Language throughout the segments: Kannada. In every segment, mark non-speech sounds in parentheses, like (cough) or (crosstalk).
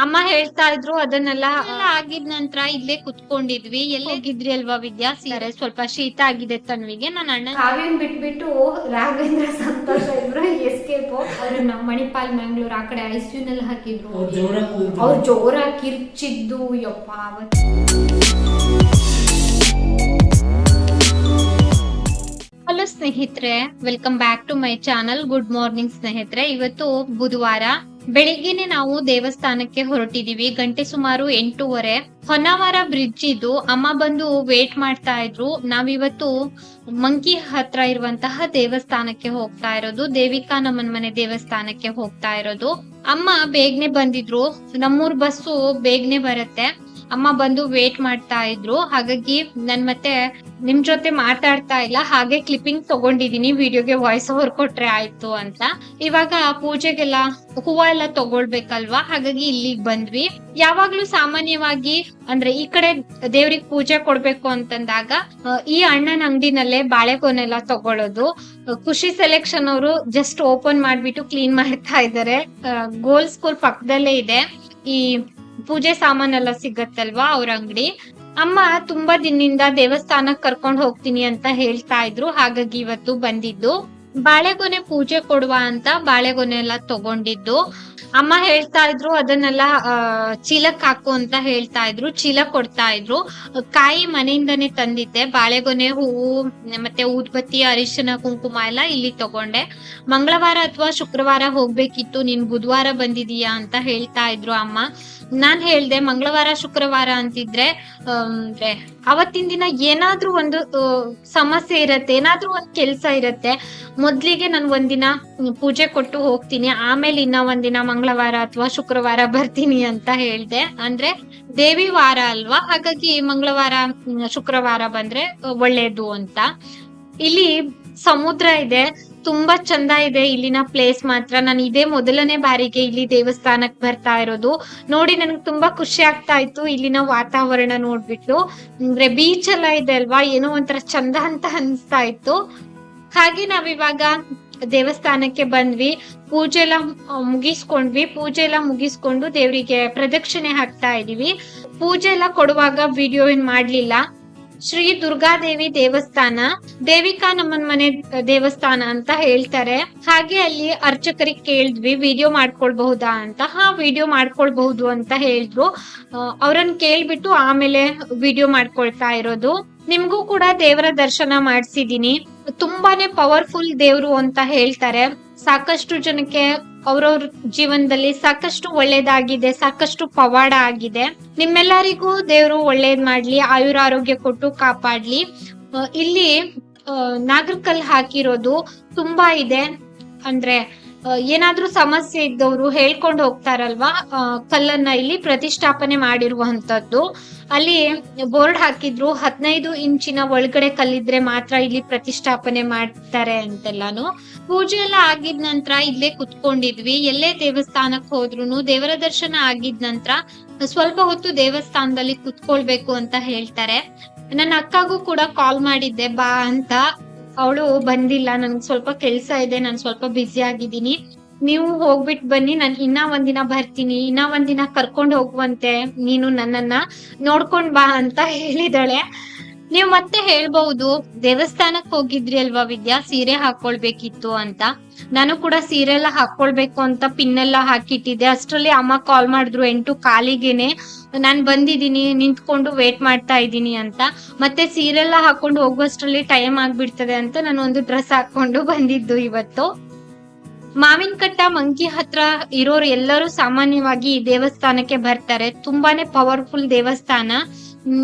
ಅಮ್ಮ ಹೇಳ್ತಾ ಇದ್ರು ಅದನ್ನೆಲ್ಲ ಆಗಿದ ನಂತರ ಇಲ್ಲೇ ಕುತ್ಕೊಂಡಿದ್ವಿ. ಎಲ್ಲ ಹೋಗಿದ್ರಿ ಅಲ್ವಾ ವಿದ್ಯಾ? ಸೀರೆ ಸ್ವಲ್ಪ ಶೀತ ಆಗಿದೆ ತನ್ವಿಗೆ. ನನ್ನ ಅಣ್ಣ ಕಾವ್ಯನ್ ಬಿಟ್ಬಿಟ್ಟು ರಾಘವೇಂದ್ರ ಸಂತೋಷ ಇಬ್ರು ಎಸ್ಕೇಪ್ ಅವ್ರನ್ನ ಮಣಿಪಾಲ್ ಮ್ಯಾಂಗ್ಳೂರ್ ಆ ಕಡೆ ಐಸಿಯು ನಲ್ಲಿ ಹಾಕಿದ್ರು. ಅವ್ರು ಜೋರ. ಅವ್ರು ಕಿರ್ಚಿದ್ದು ಯಪ್ಪ ಅವತ್ತು. ಹಲೋ ಸ್ನೇಹಿತರೆ welcome back to my channel good morning ಸ್ನೇಹಿತರೆ. ಇವತ್ತು ಬುಧವಾರ ಬೆಳಿಗ್ಗೆನೆ ನಾವು ದೇವಸ್ಥಾನಕ್ಕೆ ಹೊರಟಿದೀವಿ. ಗಂಟೆ ಸುಮಾರು ಎಂಟೂವರೆ. ಹೊನ್ನಾವರ ಬ್ರಿಡ್ಜ್ ಇದು. ಅಮ್ಮ ಬಂದು ವೇಟ್ ಮಾಡ್ತಾ ಇದ್ರು. ನಾವಿವತ್ತು ಮಂಕಿ ಹತ್ರ ಇರುವಂತಹ ದೇವಸ್ಥಾನಕ್ಕೆ ಹೋಗ್ತಾ ಇರೋದು. ದೇವಿಕಾ ನಮ್ಮನ್ ಮನೆ ದೇವಸ್ಥಾನಕ್ಕೆ ಹೋಗ್ತಾ ಇರೋದು. ಅಮ್ಮ ಬೇಗನೆ ಬಂದಿದ್ರು. ನಮ್ಮೂರ್ ಬಸ್ಸು ಬೇಗನೆ ಬರುತ್ತೆ. ಅಮ್ಮ ಬಂದು ವೇಟ್ ಮಾಡ್ತಾ ಇದ್ರು. ಹಾಗಾಗಿ ನನ್ ಮತ್ತೆ ನಿಮ್ ಜೊತೆ ಮಾತಾಡ್ತಾ ಇಲ್ಲ. ಹಾಗೆ ಕ್ಲಿಪ್ಪಿಂಗ್ ತಗೊಂಡಿದೀನಿ. ವಿಡಿಯೋಗೆ ವಾಯ್ಸ್ ಓವರ್ ಕೊಟ್ರೆ ಆಯ್ತು ಅಂತ. ಇವಾಗ ಪೂಜೆಗೆಲ್ಲ ಹೂವ ಎಲ್ಲ ತಗೊಳ್ಬೇಕಲ್ವಾ? ಹಾಗಾಗಿ ಇಲ್ಲಿಗ್ ಬಂದ್ವಿ. ಯಾವಾಗ್ಲೂ ಸಾಮಾನ್ಯವಾಗಿ ಅಂದ್ರೆ ಈ ಕಡೆ ದೇವ್ರಿಗೆ ಪೂಜೆ ಕೊಡ್ಬೇಕು ಅಂತಂದಾಗ ಈ ಅಣ್ಣನ ಅಂಗಡಿನಲ್ಲೇ ಬಾಳೆಗೊನೆಲ್ಲ ತಗೊಳ್ಳೋದು ಖುಷಿ ಸೆಲೆಕ್ಷನ್ ಅವರು ಜಸ್ಟ್ ಓಪನ್ ಮಾಡ್ಬಿಟ್ಟು ಕ್ಲೀನ್ ಮಾಡ್ತಾ ಇದ್ದಾರೆ ಗೋಲ್ ಸ್ಕೂಲ್ ಪಕ್ಕದಲ್ಲೇ ಇದೆ. ಈ ಪೂಜೆ ಸಾಮಾನೆಲ್ಲ ಸಿಗತ್ತಲ್ವಾ ಅವ್ರ ಅಂಗಡಿ? ಅಮ್ಮ, ತುಂಬಾ ದಿನದಿಂದ ದೇವಸ್ಥಾನಕ್ ಕರ್ಕೊಂಡ್ ಹೋಗ್ತೀನಿ ಅಂತ ಹೇಳ್ತಾ ಇದ್ರು. ಹಾಗಾಗಿ ಇವತ್ತು ಬಂದಿದ್ದು. ಬಾಳೆಗೊನೆ ಪೂಜೆ ಕೊಡುವ ಅಂತ ಬಾಳೆಗೊನೆ ಎಲ್ಲ ತಗೊಂಡಿದ್ದು. ಅಮ್ಮ ಹೇಳ್ತಾ ಇದ್ರು, ಅದನ್ನೆಲ್ಲ ಚೀಲಕ್ ಹಾಕು ಅಂತ ಹೇಳ್ತಾ ಇದ್ರು, ಚೀಲ ಕೊಡ್ತಾ ಇದ್ರು. ಕಾಯಿ ಮನೆಯಿಂದಾನೆ ತಂದಿದ್ದೆ. ಬಾಳೆಗೊನೆ ಹೂವು, ಮತ್ತೆ ಊದ್ಬತ್ತಿ, ಅರಿಶಿನ, ಕುಂಕುಮ ಎಲ್ಲ ಇಲ್ಲಿ ತಗೊಂಡೆ. ಮಂಗಳವಾರ ಅಥವಾ ಶುಕ್ರವಾರ ಹೋಗ್ಬೇಕಿತ್ತು. ನೀನ್ ಬುಧವಾರ ಬಂದಿದೀಯಾ ಅಂತ ಹೇಳ್ತಾ ಇದ್ರು ಅಮ್ಮ. ನಾನ್ ಹೇಳ್ದೆ, ಮಂಗಳವಾರ, ಶುಕ್ರವಾರ ಅಂತಿದ್ರೆ ಅಂದ್ರೆ ಅವತ್ತಿನ ದಿನ ಏನಾದ್ರೂ ಒಂದು ಸಮಸ್ಯೆ ಇರತ್ತೆ, ಏನಾದ್ರೂ ಒಂದ್ ಕೆಲ್ಸ ಇರತ್ತೆ, ಮೊದ್ಲಿಗೆ ನಾನು ಒಂದಿನ ಪೂಜೆ ಕೊಟ್ಟು ಹೋಗ್ತೀನಿ, ಆಮೇಲೆ ಇನ್ನ ಒಂದಿನ ಮಂಗಳವಾರ ಅಥವಾ ಶುಕ್ರವಾರ ಬರ್ತೀನಿ ಅಂತ ಹೇಳ್ದೆ. ಅಂದ್ರೆ ದೇವಿ ವಾರ ಅಲ್ವಾ? ಹಾಗಾಗಿ ಮಂಗಳವಾರ, ಶುಕ್ರವಾರ ಬಂದ್ರೆ ಒಳ್ಳೇದು ಅಂತ. ಇಲ್ಲಿ ಸಮುದ್ರ ಇದೆ ತುಂಬಾ ಚಂದ ಇದೆ ಇಲ್ಲಿನ ಪ್ಲೇಸ್ ಮಾತ್ರ. ನಾನು ಇದೇ ಮೊದಲನೇ ಬಾರಿಗೆ ಇಲ್ಲಿ ದೇವಸ್ಥಾನಕ್ಕೆ ಬರ್ತಾ ಇರೋದು. ನೋಡಿ ನನಗೆ ತುಂಬಾ ಖುಷಿ ಆಗ್ತಾ ಇತ್ತು ಇಲ್ಲಿನ ವಾತಾವರಣ ನೋಡ್ಬಿಟ್ಟು. ಅಂದ್ರೆ ಬೀಚ್ ಎಲ್ಲ ಇದೆ ಅಲ್ವಾ? ಏನೋ ಒಂಥರ ಚಂದ ಅಂತ ಅನ್ಸ್ತಾ ಇತ್ತು. ಹಾಗೆ ನಾವಿವಾಗ ದೇವಸ್ಥಾನಕ್ಕೆ ಬಂದ್ವಿ. ಪೂಜೆ ಎಲ್ಲ ಮುಗಿಸ್ಕೊಂಡ್ವಿ. ಪೂಜೆ ಎಲ್ಲ ಮುಗಿಸ್ಕೊಂಡು ದೇವರಿಗೆ ಪ್ರದಕ್ಷಿಣೆ ಹಾಕ್ತಾ ಇದೀವಿ. ಪೂಜೆ ಎಲ್ಲ ಕೊಡುವಾಗ ವಿಡಿಯೋ ಏನ್ ಮಾಡ್ಲಿಲ್ಲ. ಶ್ರೀ ದುರ್ಗಾದೇವಿ ದೇವಸ್ಥಾನ. ದೇವಿಕಾ ನಮ್ಮನ್ ಮನೆ ದೇವಸ್ಥಾನ ಅಂತ ಹೇಳ್ತಾರೆ. ಹಾಗೆ ಅಲ್ಲಿ ಅರ್ಚಕರಿಗೆ ಕೇಳಿದ್ವಿ, ವಿಡಿಯೋ ಮಾಡ್ಕೊಳ್ಬಹುದಾ ಅಂತ. ಹಾ, ವಿಡಿಯೋ ಮಾಡ್ಕೊಳ್ಬಹುದು ಅಂತ ಹೇಳಿದ್ರು. ಅವ್ರನ್ನ ಕೇಳ್ಬಿಟ್ಟು ಆಮೇಲೆ ವಿಡಿಯೋ ಮಾಡ್ಕೊಳ್ತಾ ಇರೋದು. ನಿಮ್ಗೂ ಕೂಡ ದೇವರ ದರ್ಶನ ಮಾಡಿಸಿದೀನಿ. ತುಂಬಾನೇ ಪವರ್ಫುಲ್ ದೇವ್ರು ಅಂತ ಹೇಳ್ತಾರೆ. ಸಾಕಷ್ಟು ಜನಕ್ಕೆ ಅವ್ರವ್ರ ಜೀವನದಲ್ಲಿ ಸಾಕಷ್ಟು ಒಳ್ಳೇದಾಗಿದೆ, ಸಾಕಷ್ಟು ಪವಾಡ ಆಗಿದೆ. ನಿಮ್ಮೆಲ್ಲರಿಗೂ ದೇವರು ಒಳ್ಳೇದ್ ಮಾಡ್ಲಿ, ಆಯುರ ಆರೋಗ್ಯ ಕೊಟ್ಟು ಕಾಪಾಡ್ಲಿ. ಇಲ್ಲಿ ನಾಗರಕಲ್ ಹಾಕಿರೋದು ತುಂಬಾ ಇದೆ. ಅಂದ್ರೆ ಏನಾದ್ರೂ ಸಮಸ್ಯೆ ಇದ್ದವರು ಹೇಳ್ಕೊಂಡು ಹೋಗ್ತಾರಲ್ವಾ? ಕಲ್ಲನ್ನ ಇಲ್ಲಿ ಪ್ರತಿಷ್ಠಾಪನೆ ಮಾಡಿರುವಂತದ್ದು ಅಲ್ಲಿ ಬೋರ್ಡ್ ಹಾಕಿದ್ರು, ಹದಿನೈದು ಇಂಚಿನ ಒಳಗಡೆ ಕಲ್ಲಿದ್ರೆ ಮಾತ್ರ ಇಲ್ಲಿ ಪ್ರತಿಷ್ಠಾಪನೆ ಮಾಡ್ತಾರೆ ಅಂತೆಲ್ಲಾನು. ಪೂಜೆ ಎಲ್ಲ ಆಗಿದ ನಂತರ ಇಲ್ಲೇ ಕುತ್ಕೊಂಡಿದ್ವಿ. ಎಲ್ಲೇ ದೇವಸ್ಥಾನಕ್ ಹೋದ್ರು ದೇವರ ದರ್ಶನ ಆಗಿದ ನಂತರ ಸ್ವಲ್ಪ ಹೊತ್ತು ದೇವಸ್ಥಾನದಲ್ಲಿ ಕುತ್ಕೊಳ್ಬೇಕು ಅಂತ ಹೇಳ್ತಾರೆ. ನನ್ನ ಅಕ್ಕಗೂ ಕೂಡ ಕಾಲ್ ಮಾಡಿದ್ದೆ, ಬಾ ಅಂತ. ಅವಳು ಬಂದಿಲ್ಲ, ನನ್ಗೆ ಸ್ವಲ್ಪ ಕೆಲ್ಸ ಇದೆ, ನಾನು ಸ್ವಲ್ಪ ಬ್ಯುಸಿ ಆಗಿದ್ದೀನಿ. ನೀವು ಹೋಗ್ಬಿಟ್ ಬನ್ನಿ, ನಾನು ಇನ್ನ ಒಂದಿನ ಬರ್ತೀನಿ, ಇನ್ನ ಒಂದಿನ ಕರ್ಕೊಂಡ್ ಹೋಗುವಂತೆ, ನೀನು ನನ್ನನ್ನ ನೋಡ್ಕೊಂಡ್ ಬಾ ಅಂತ ಹೇಳಿದಾಳೆ. ನೀವು ಮತ್ತೆ ಹೇಳ್ಬಹುದು, ದೇವಸ್ಥಾನಕ್ ಹೋಗಿದ್ರಿ ಅಲ್ವಾ ವಿದ್ಯಾ? ಸೀರೆ ಹಾಕೊಳ್ಬೇಕಿತ್ತು ಅಂತ. ನಾನು ಕೂಡ ಸೀರೆ ಎಲ್ಲ ಹಾಕೊಳ್ಬೇಕು ಅಂತ ಪಿನ್ ಎಲ್ಲ ಹಾಕಿಟ್ಟಿದ್ದೆ. ಅಷ್ಟ್ರಲ್ಲಿ ಅಮ್ಮ ಕಾಲ್ ಮಾಡಿದ್ರು, ಎಂಟು ಕಾಲಿಗೆನೆ, ನಾನ್ ಬಂದಿದ್ದೀನಿ, ನಿಂತ್ಕೊಂಡು ವೇಟ್ ಮಾಡ್ತಾ ಇದ್ದೀನಿ ಅಂತ. ಮತ್ತೆ ಸೀರೆ ಎಲ್ಲ ಹಾಕೊಂಡು ಹೋಗುವಷ್ಟರಲ್ಲಿ ಟೈಮ್ ಆಗ್ಬಿಡ್ತದೆ ಅಂತ ನಾನು ಒಂದು ಡ್ರೆಸ್ ಹಾಕೊಂಡು ಬಂದಿದ್ದು ಇವತ್ತು. ಮಾವಿನ ಕಟ್ಟ ಮಂಕಿ ಹತ್ರ ಇರೋರು ಎಲ್ಲರೂ ಸಾಮಾನ್ಯವಾಗಿ ದೇವಸ್ಥಾನಕ್ಕೆ ಬರ್ತಾರೆ. ತುಂಬಾನೇ ಪವರ್ಫುಲ್ ದೇವಸ್ಥಾನ.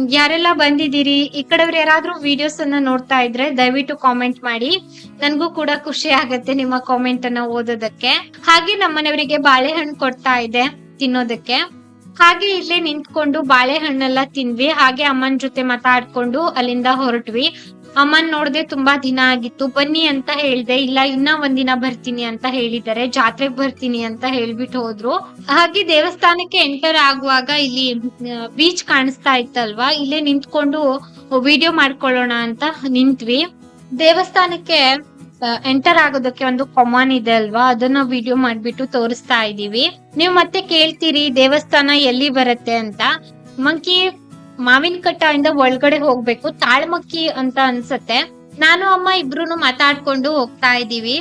ಯಾರೆಲ್ಲ ಬಂದಿದ್ದೀರಿ? ಈ ಕಡೆಯವ್ರು ಯಾರಾದ್ರೂ ವಿಡಿಯೋಸ್ ಅನ್ನ ನೋಡ್ತಾ ಇದ್ರೆ ದಯವಿಟ್ಟು ಕಾಮೆಂಟ್ ಮಾಡಿ. ನನ್ಗೂ ಕೂಡ ಖುಷಿ ಆಗತ್ತೆ ನಿಮ್ಮ ಕಾಮೆಂಟ್ ಅನ್ನ ಓದೋದಕ್ಕೆ. ಹಾಗೆ ನಮ್ಮನೆಯವರಿಗೆ ಬಾಳೆಹಣ್ಣು ಕೊಡ್ತಾ ಇದೆ ತಿನ್ನೋದಕ್ಕೆ. ಹಾಗೆ ಇಲ್ಲೇ ನಿಂತ್ಕೊಂಡು ಬಾಳೆಹಣ್ಣೆಲ್ಲ ತಿನ್ವಿ ಹಾಗೆ ಅಮ್ಮನ ಜೊತೆ ಮಾತಾಡ್ಕೊಂಡು ಅಲ್ಲಿಂದ ಹೊರಟ್ವಿ. ಅಮ್ಮನ್ ನೋಡ್ದೆ ತುಂಬಾ ದಿನ ಆಗಿತ್ತು. ಬನ್ನಿ ಅಂತ ಹೇಳ್ದೆ, ಇಲ್ಲ, ಇನ್ನ ಒಂದಿನ ಬರ್ತೀನಿ ಅಂತ ಹೇಳಿದ್ದಾರೆ. ಜಾತ್ರೆಗ್ ಬರ್ತೀನಿ ಅಂತ ಹೇಳ್ಬಿಟ್ಟು ಹೋದ್ರು. ಹಾಗೆ ದೇವಸ್ಥಾನಕ್ಕೆ ಎಂಟರ್ ಆಗುವಾಗ ಇಲ್ಲಿ ಬೀಚ್ ಕಾಣಿಸ್ತಾ ಇತ್ತಲ್ವಾ? ಇಲ್ಲೇ ನಿಂತ್ಕೊಂಡು ವಿಡಿಯೋ ಮಾಡ್ಕೊಳ್ಳೋಣ ಅಂತ ನಿಂತ್ವಿ. ದೇವಸ್ಥಾನಕ್ಕೆ ಎಂಟರ್ ಆಗೋದಕ್ಕೆ ಒಂದು ಕಾಮನ್ ಇದೆ ಅಲ್ವಾ? ಅದನ್ನ ವಿಡಿಯೋ ಮಾಡ್ಬಿಟ್ಟು ತೋರಿಸ್ತಾ ಇದೀವಿ ನೀವು ಮತ್ತೆ ಕೇಳ್ತೀರಿ, ದೇವಸ್ಥಾನ ಎಲ್ಲಿ ಬರುತ್ತೆ ಅಂತ. ಮಂಕಿ ಮಾವಿನ ಕಟ್ಟ ಇಂದ ಒಳಗಡೆ ಹೋಗ್ಬೇಕು, ತಾಳ್ಮಕ್ಕಿ ಅಂತ ಅನ್ಸತ್ತೆ. ನಾನು, ಅಮ್ಮ ಇಬ್ರು ಮಾತಾಡ್ಕೊಂಡು ಹೋಗ್ತಾ ಇದೀವಿ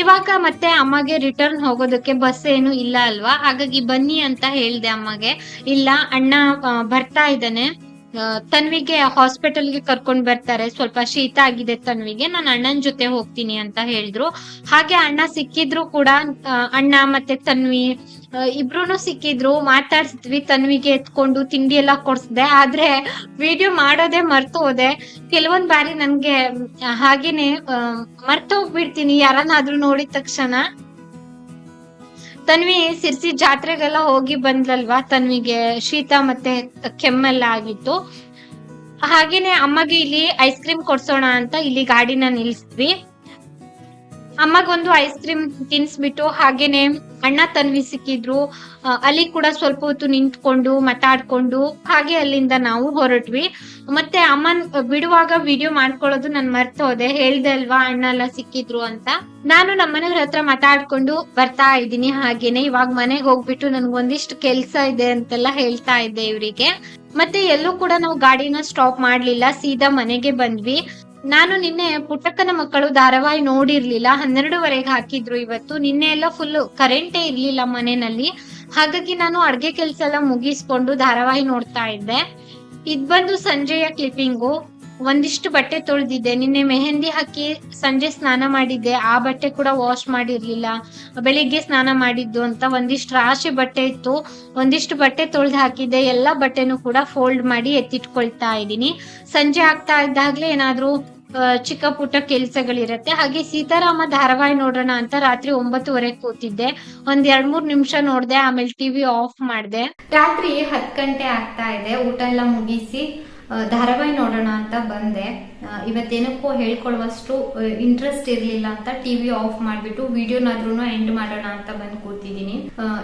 ಇವಾಗ ಮತ್ತೆ ಅಮ್ಮಗೆ ರಿಟರ್ನ್ ಹೋಗೋದಕ್ಕೆ ಬಸ್ ಏನು ಇಲ್ಲ ಅಲ್ವಾ? ಹಾಗಾಗಿ ಬನ್ನಿ ಅಂತ ಹೇಳ್ದೆ ಅಮ್ಮಗೆ. ಇಲ್ಲ, ಅಣ್ಣ ಬರ್ತಾ ಇದ್ದಾನೆ. ತನ್ವಿಗೆ ಹಾಸ್ಪಿಟಲ್ಗೆ ಕರ್ಕೊಂಡ್ ಬರ್ತಾರೆ. ಸ್ವಲ್ಪ ಶೀತ ಆಗಿದೆ ತನ್ವಿಗೆ. ನಾನು ಅಣ್ಣನ್ ಜೊತೆ ಹೋಗ್ತೀನಿ ಅಂತ ಹೇಳಿದ್ರು. ಹಾಗೆ ಅಣ್ಣ ಸಿಕ್ಕಿದ್ರು ಕೂಡ ಅಣ್ಣ ಮತ್ತೆ ತನ್ವಿ ಇಬ್ರು ಸಿಕ್ಕಿದ್ರು. ಮಾತಾಡ್ಸಿದ್ವಿ. ತನ್ವಿಗೆ ಎತ್ಕೊಂಡು ತಿಂಡಿ ಎಲ್ಲ ಕೊಡ್ಸ್ದೆ. ಆದ್ರೆ ವಿಡಿಯೋ ಮಾಡೋದೇ ಹೋದೆ. ಕೆಲವೊಂದ್ ಬಾರಿ ನನ್ಗೆ ಹಾಗೇನೆ ಮರ್ತು ಹೋಗ್ಬಿಡ್ತೀನಿ. ಯಾರನ್ನಾದ್ರೂ ನೋಡಿದ ತಕ್ಷಣ ತನ್ವಿ ಸಿರ್ಸಿ ಜಾತ್ರೆಗೆಲ್ಲ ಹೋಗಿ ಬಂದ್ಲಲ್ವಾ? ತನ್ವಿಗೆ ಶೀತ ಮತ್ತೆ ಕೆಮ್ಮೆಲ್ಲ ಆಗಿತ್ತು. ಹಾಗೇನೆ ಅಮ್ಮಗೆ ಇಲ್ಲಿ ಐಸ್ ಕ್ರೀಮ್ ಕೊಡ್ಸೋಣ ಅಂತ ಇಲ್ಲಿ ಗಾಡಿನ ನಿಲ್ಸಿದ್ವಿ. ಅಮ್ಮಗೊಂದು ಐಸ್ ಕ್ರೀಮ್ ತಿನ್ಸ್ಬಿಟ್ಟು ಹಾಗೇನೆ ಅಣ್ಣ ತನ್ವಿ ಸಿಕ್ಕಿದ್ರು ಅಲ್ಲಿ ಕೂಡ ಸ್ವಲ್ಪ ಹೊತ್ತು ನಿಂತ್ಕೊಂಡು ಮಾತಾಡ್ಕೊಂಡು ಹಾಗೆ ಅಲ್ಲಿಂದ ನಾವು ಹೊರಟ್ವಿ. ಮತ್ತೆ ಅಮ್ಮನ್ ಬಿಡುವಾಗ ವಿಡಿಯೋ ಮಾಡ್ಕೊಳ್ಳೋದು ನನ್ ಮರ್ತು ಹೋದೆ. ಹೇಳ್ದೆ ಅಲ್ವಾ, ಅಣ್ಣ ಎಲ್ಲ ಸಿಕ್ಕಿದ್ರು ಅಂತ. ನಾನು ನಮ್ಮ ಮನೆಯವ್ರ ಹತ್ರ ಮಾತಾಡ್ಕೊಂಡು ಬರ್ತಾ ಇದ್ದೀನಿ ಹಾಗೇನೆ. ಇವಾಗ ಮನೆಗೆ ಹೋಗ್ಬಿಟ್ಟು ನನ್ಗೊಂದಿಷ್ಟು ಕೆಲ್ಸ ಇದೆ ಅಂತೆಲ್ಲ ಹೇಳ್ತಾ ಇದ್ದೆ ಇವರಿಗೆ. ಮತ್ತೆ ಎಲ್ಲೂ ಕೂಡ ನಾವು ಗಾಡಿನ ಸ್ಟಾಪ್ ಮಾಡ್ಲಿಲ್ಲ. ಸೀದಾ ಮನೆಗೆ ಬಂದ್ವಿ. ನಾನು ನಿನ್ನೆ ಪುಟ್ಟಕ್ಕನ ಮಕ್ಕಳು ಧಾರಾವಾಹಿ ನೋಡಿರ್ಲಿಲ್ಲ. ಹನ್ನೆರಡುವರೆಗೆ ಹಾಕಿದ್ರು ಇವತ್ತು. ನಿನ್ನೆ ಎಲ್ಲ ಫುಲ್ ಕರೆಂಟೇ ಇರ್ಲಿಲ್ಲ ಮನೆಯಲ್ಲಿ. ಹಾಗಾಗಿ ನಾನು ಅಡ್ಗೆ ಕೆಲ್ಸ ಎಲ್ಲ ಮುಗಿಸ್ಕೊಂಡು ಧಾರಾವಾಹಿ ನೋಡ್ತಾ ಇದ್ದೆ. ಇದ್ ಬಂದು ಸಂಜೆಯ ಕ್ಲಿಪ್ಪಿಂಗು ಒಂದಿಷ್ಟು ಬಟ್ಟೆ ತೊಳೆದಿದ್ದೆ. ನಿನ್ನೆ ಮೆಹಂದಿ ಹಾಕಿ ಸಂಜೆ ಸ್ನಾನ ಮಾಡಿದ್ದೆ. ಆ ಬಟ್ಟೆ ಕೂಡ ವಾಶ್ ಮಾಡಿರ್ಲಿಲ್ಲ. ಬೆಳಿಗ್ಗೆ ಸ್ನಾನ ಮಾಡಿದ್ದು ಅಂತ ಒಂದಿಷ್ಟು ರಾಶಿ ಬಟ್ಟೆ ಇತ್ತು. ಒಂದಿಷ್ಟು ಬಟ್ಟೆ ತೊಳೆದು ಹಾಕಿದ್ದೆ. ಎಲ್ಲ ಬಟ್ಟೆನೂ ಕೂಡ ಫೋಲ್ಡ್ ಮಾಡಿ ಎತ್ತಿಟ್ಕೊಳ್ತಾ ಇದ್ದೀನಿ. ಸಂಜೆ ಆಗ್ತಾ ಇದ್ದಾಗ್ಲೇ ಏನಾದ್ರೂ ಚಿಕ್ಕ ಪುಟ್ಟ ಕೆಲ್ಸಗಳಿರತ್ತೆ. ಹಾಗೆ ಸೀತಾರಾಮ ಧಾರಾವಾಹಿ ನೋಡೋಣ ಅಂತ ರಾತ್ರಿ ಒಂಬತ್ತುವರೆ ಕೂತಿದ್ದೆ. ಒಂದ್ ಎರಡ್ ಮೂರ್ ನಿಮಿಷ ನೋಡ್ದೆ. ಆಮೇಲೆ ಟಿವಿ ಆಫ್ ಮಾಡ್ದೆ. ರಾತ್ರಿ ಹತ್ತು ಗಂಟೆ ಆಗ್ತಾ ಇದೆ. ಊಟ ಎಲ್ಲ ಮುಗಿಸಿ ಧಾರಾವಾಹಿ ನೋಡೋಣ ಅಂತ ಬಂದೆ. ಇವತ್ತೇನಕ್ಕೋ ಹೇಳ್ಕೊಳ್ಳುವಷ್ಟು ಇಂಟ್ರೆಸ್ಟ್ ಇರ್ಲಿಲ್ಲ ಅಂತ ಟಿವಿ ಆಫ್ ಮಾಡಿಬಿಟ್ಟು ವಿಡಿಯೋನಾದ್ರೂ ಎಂಡ್ ಮಾಡೋಣ ಅಂತ ಬಂದು ಕೂತಿದ್ದೀನಿ.